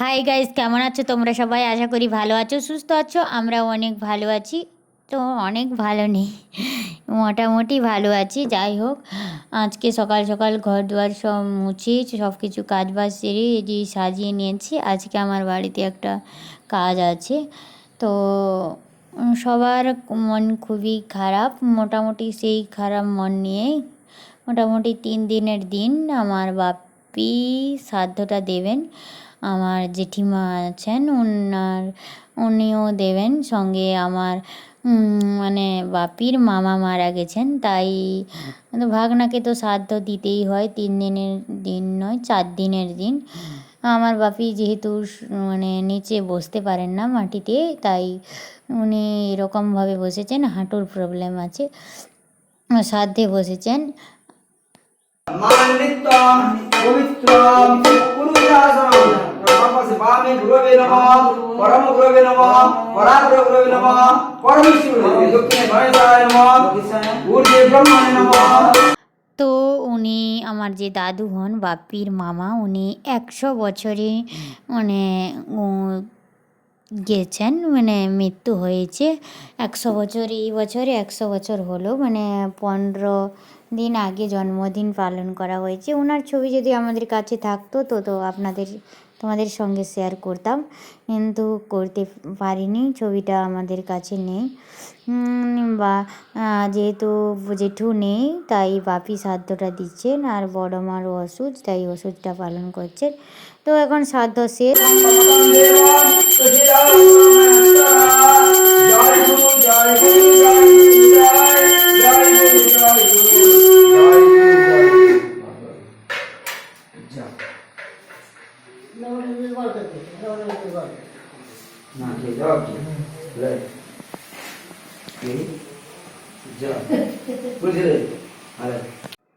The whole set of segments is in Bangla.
হাই গাইস কেমন আছো? তোমরা সবাই আশা করি ভালো আছো, সুস্থ আছো, আমরাও অনেক ভালো আছি। তো অনেক ভালো নেই, মোটামুটি ভালো আছি, যাই হোক। আজকে সকাল সকাল ঘর দুয়ার সব মুছি সব কিছু কাজ বাজ সেরে যে সাজিয়ে নিয়েছি। আজকে আমার বাড়িতে একটা কাজ আছে। তো সবার মন খুবই খারাপ, মোটামুটি সেই খারাপ মন নিয়েই মোটামুটি তিন দিনের দিন আমার বাপি শ্রাদ্ধটা দেবেন। আমার জেঠিমা আছেন ওনার উনিও দেবেন। সঙ্গে আমার মানে বাপির মামা মারা গেছেন, তাই ভাগনাকে তো শ্রাদ্ধ দিতেই হয়, তিন দিনের দিন নয়, চার দিনের দিন। আমার বাপি যেহেতু মানে নিচে বসতে পারেন না মাটিতে, তাই উনি এরকমভাবে বসেছেন, হাঁটুর প্রবলেম আছে। শ্রাদ্ধে বসেছেন। তো উনি আমার যে দাদু হন বাপির মামা উনি একশো বছরে মানে গেছেন মানে মৃত্যু হয়েছে। একশো বছর, এই বছরে একশো বছর হলো মানে পনেরো দিন আগে জন্মদিন পালন করা হয়েছে। ওনার ছবি যদি আমাদের কাছে থাকতো, তো তো আপনাদের, তোমাদের সঙ্গে শেয়ার করতাম। কিন্তু করতে পারিনি, ছবিটা আমাদের কাছে নেই। বা যেহেতু জেঠু নেই তাই বাপি শ্রাদ্ধটা দিচ্ছেন আর বড় মারও ওষুধ তাই ওষুধটা পালন করছেন তো এখন শ্রাদ্ধ শেষ গুরু জয়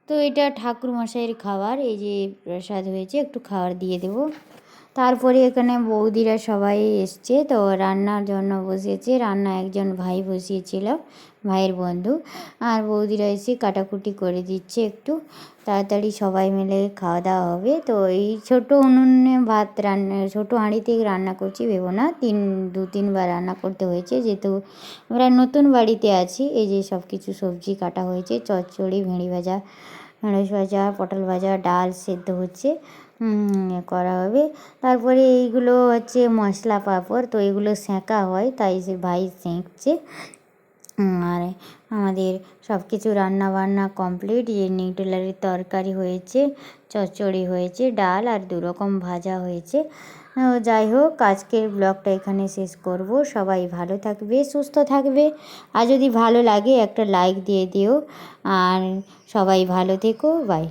তো এটা ঠাকুর মশাইয়ের খাবার এই যে প্রসাদ হয়েছে একটু খাবার দিয়ে দেব। তারপরে এখানে বৌদিরা সবাই এসছে, তো রান্নার জন্য বসেছে রান্না একজন ভাই বসিয়েছিল, ভাইয়ের বন্ধু। আর বৌদিরা এসে কাটাকুটি করে দিচ্ছে একটু। তাড়াতাড়ি সবাই মিলে খাওয়া দাওয়া হবে। তো এই ছোটো উনুনে ভাত রান্না, ছোটো হাঁড়িতে রান্না করছি, ভেবো না। তিন, দু তিনবার রান্না করতে হয়েছে। যেহেতু আমরা নতুন বাড়িতে আছি, এই যে সব কিছু সবজি কাটা হয়েছে, চচ্চড়ি, ভেঁড়ি ভাজা ঢেঁড়স ভাজা, পটল ভাজা, ডাল সেদ্ধ হচ্ছে। করা হবে। তারপরে এইগুলো হচ্ছে মশলা পাঁপড়, তো এগুলো সেঁকা হয়, তাই সে ভাই সেঁকছে। আর, আমাদের সব কিছু রান্না বান্না কমপ্লিট যে নিউটেলারির তরকারি হয়েছে, চচ্চড়ি হয়েছে, ডাল আর দুরকম ভাজা হয়েছে। যাই হোক, আজকের ব্লগটা এখানে শেষ করব। সবাই ভালো থাকবে, সুস্থ থাকবে। আর যদি ভালো লাগে, একটা লাইক দিয়ে দিও। আর সবাই ভালো থেকো বাই